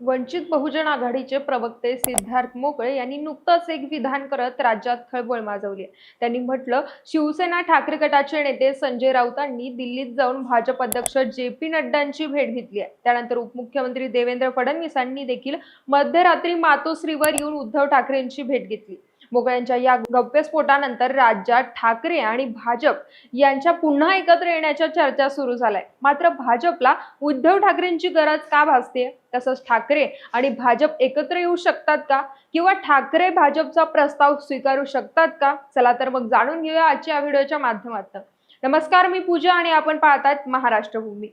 वंचित बहुजन आघाडीचे प्रवक्ते सिद्धार्थ मोकळे यांनी नुकतंच एक विधान करत राज्यात खळबळ माजवली आहे. त्यांनी म्हटलं शिवसेना ठाकरे गटाचे नेते संजय राऊतांनी दिल्लीत जाऊन भाजप अध्यक्ष जे पी नड्डांची भेट घेतली आहे त्यानंतर उपमुख्यमंत्री देवेंद्र फडणवीसांनी देखील मध्यरात्री मातोश्रीवर येऊन उद्धव ठाकरेंची भेट घेतली मोकळ्यांच्या या गप्पस्फोटानंतर राज्यात ठाकरे आणि भाजप यांच्या पुन्हा एकत्र येण्याच्या चर्चा सुरू झालाय. मात्र भाजपला उद्धव ठाकरेंची गरज का भासते? तसंच ठाकरे आणि भाजप एकत्र येऊ शकतात का? किंवा ठाकरे भाजपचा प्रस्ताव स्वीकारू शकतात का? चला तर मग जाणून घेऊया आजच्या व्हिडिओच्या माध्यमातून. नमस्कार मी पूजा आणि आपण पाहतात महाराष्ट्र भूमी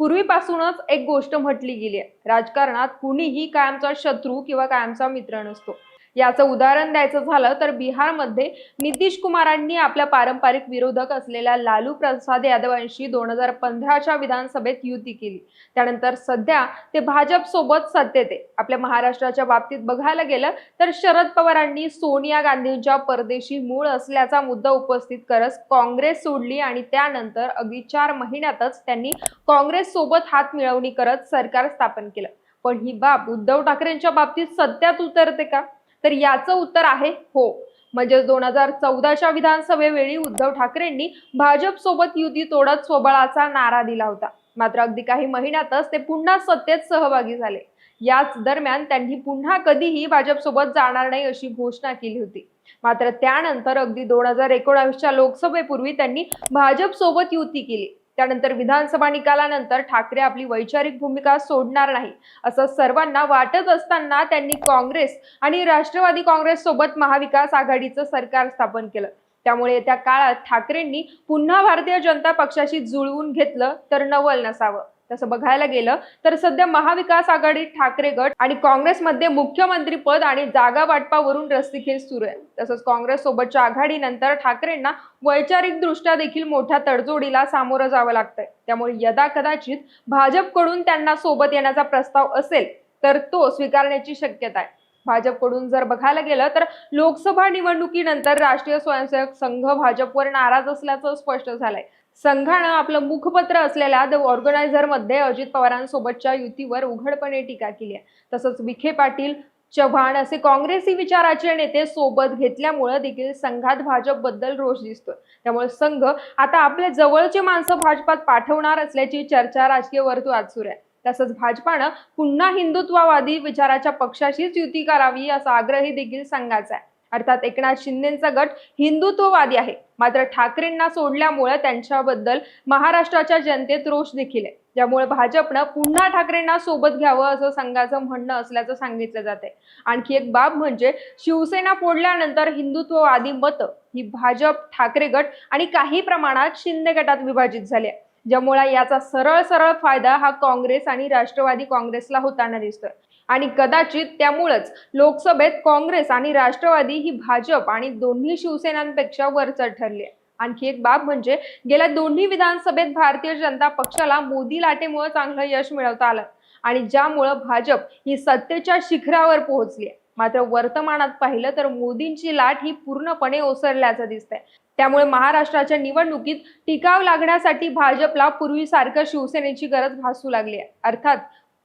पूर्वीपासूनच एक गोष्ट म्हटली गेली आहे. राजकारणात कुणीही कायमचा शत्रू किंवा कायमचा मित्र नसतो. याचं उदाहरण द्यायचं झालं तर बिहारमध्ये नितीश कुमारांनी आपल्या पारंपरिक विरोधक असलेल्या लालू प्रसाद यादवांशी दोन हजार पंधराच्या विधानसभेत युती केली. त्यानंतर सध्या ते भाजप सोबत सत्तेत आहे. आपल्या महाराष्ट्राच्या बाबतीत बघायला गेलं तर शरद पवारांनी सोनिया गांधींच्या परदेशी मूळ असल्याचा मुद्दा उपस्थित करत काँग्रेस सोडली आणि त्यानंतर अगदी चार महिन्यातच त्यांनी काँग्रेस सोबत हात मिळवणी करत सरकार स्थापन केलं. पण ही बाब उद्धव ठाकरेंच्या बाबतीत सत्यात उतरते का? तर याचं उत्तर आहे हो. म्हणजेच दोन हजार चौदाच्या विधानसभेवेळी उद्धव ठाकरेंनी भाजप सोबत युती तोडत स्वबळाचा नारा दिला होता. मात्र अगदी काही महिन्यातच ते पुन्हा सत्तेत सहभागी झाले. याच दरम्यान त्यांनी पुन्हा कधीही भाजपसोबत जाणार नाही अशी घोषणा केली होती. मात्र त्यानंतर अगदी दोन हजार एकोणावीसच्या लोकसभेपूर्वी त्यांनी भाजप सोबत युती केली. त्यानंतर विधानसभा निकालानंतर ठाकरे आपली वैचारिक भूमिका सोडणार नाही असं सर्वांना वाटत असताना त्यांनी काँग्रेस आणि राष्ट्रवादी काँग्रेस सोबत महाविकास आघाडीचं सरकार स्थापन केलं. त्यामुळे येत्या काळात ठाकरेंनी पुन्हा भारतीय जनता पक्षाशी जुळवून घेतलं तर नवल नसावं. तसं बघायला गेलं तर सध्या महाविकास आघाडी ठाकरे गट आणि काँग्रेसमध्ये मुख्यमंत्री पद आणि जागा वाटपावरून रस्तीखेच सुरू आहे. तसंच काँग्रेस सोबतच्या आघाडीनंतर ठाकरेंना वैचारिक दृष्ट्या देखील मोठ्या तडजोडीला सामोरं जावं लागतंय. त्यामुळे यदा कदाचित भाजपकडून त्यांना सोबत येण्याचा प्रस्ताव असेल तर तो स्वीकारण्याची शक्यता आहे. भाजपकडून जर बघायला गेलं तर लोकसभा निवडणुकीनंतर राष्ट्रीय स्वयंसेवक संघ भाजपवर नाराज असल्याचं स्पष्ट झालंय. संघानं आपलं मुखपत्र असलेल्या द ऑर्गनायझरमध्ये अजित पवारांसोबतच्या युतीवर उघडपणे टीका केली आहे. तसंच विखे पाटील चव्हाण असे काँग्रेसी विचाराचे नेते सोबत घेतल्यामुळे देखील संघात भाजपबद्दल रोष दिसतोय. त्यामुळे संघ आता आपल्या जवळचे माणसं भाजपात पाठवणार असल्याची चर्चा राजकीय वर्तुळात सुरू आहे. तसंच भाजपानं पुन्हा हिंदुत्ववादी विचाराच्या पक्षाशीच युती करावी असा आग्रही देखील संघाचा आहे. अर्थात एकनाथ शिंदेचा गट हिंदुत्ववादी आहे. मात्र ठाकरेंना सोडल्यामुळे त्यांच्याबद्दल महाराष्ट्राच्या जनतेत रोष देखील आहे. ज्यामुळे भाजपनं पुन्हा ठाकरेंना सोबत घ्यावं असं संघाचं म्हणणं असल्याचं सांगितलं जात आहे आणखी एक बाब म्हणजे शिवसेना फोडल्यानंतर हिंदुत्ववादी मतं ही भाजप ठाकरे गट आणि काही प्रमाणात शिंदे गटात विभाजित झाली. आहे ज्यामुळे याचा सरळ सरळ फायदा हा काँग्रेस आणि राष्ट्रवादी काँग्रेसला होताना दिसतोय. आणि कदाचित त्यामुळेच लोकसभेत काँग्रेस आणि राष्ट्रवादी ही भाजप आणि दोन्ही शिवसेनांपेक्षा वरचढ ठरली आहे. आणखी एक बाब म्हणजे गेल्या दोन्ही विधानसभेत भारतीय जनता पक्षाला मोदी लाटेमुळे चांगलं यश मिळवता आलं आणि ज्यामुळं भाजप ही सत्तेच्या शिखरावर पोहोचली आहे. मात्र वर्तमानात पाहिलं तर मोदींची लाट ही पूर्णपणे ओसरल्याचं दिसतंय. त्यामुळे महाराष्ट्राच्या निवडणुकीत टिकाव लागण्यासाठी भाजपला पूर्वीसारखं शिवसेनेची गरज भासू लागली आहे. अर्थात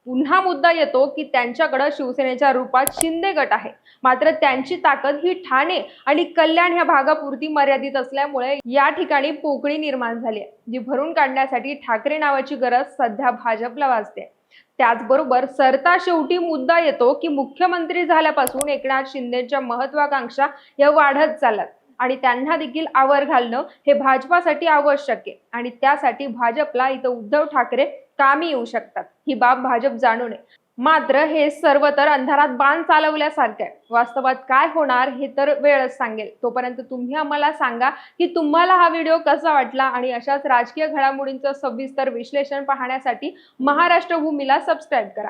पुन्हा मुद्दा येतो की त्यांच्याकडं शिवसेनेच्या रूपात शिंदे गट आहे. मात्र त्यांची ताकद ही ठाणे आणि कल्याण ह्या भागापुरती मर्यादित असल्यामुळे या ठिकाणी पोकळी निर्माण झाली आहे. जी भरून काढण्यासाठी ठाकरे नावाची गरज सध्या भाजपला वाजते त्याचबरोबर सरता शेवटी मुद्दा येतो की मुख्यमंत्री झाल्यापासून एकनाथ शिंदेच्या महत्वाकांक्षा या वाढत चालत आणि त्यांना देखील आवर घालणं हे भाजपासाठी आवश्यक आहे. आणि त्यासाठी भाजपला इथं उद्धव ठाकरे कामी येऊ शकतात. ही बाब भाजप जाणून नये मात्र हे सर्व तर अंधारात बाण चालवल्यासारखं आहे. वास्तवात काय होणार हे तर वेळच सांगेल. तोपर्यंत तुम्ही आम्हाला सांगा की तुम्हाला हा व्हिडिओ कसा वाटला आणि अशाच राजकीय घडामोडींचं सविस्तर विश्लेषण पाहण्यासाठी महाराष्ट्र भूमीला सबस्क्राईब करा.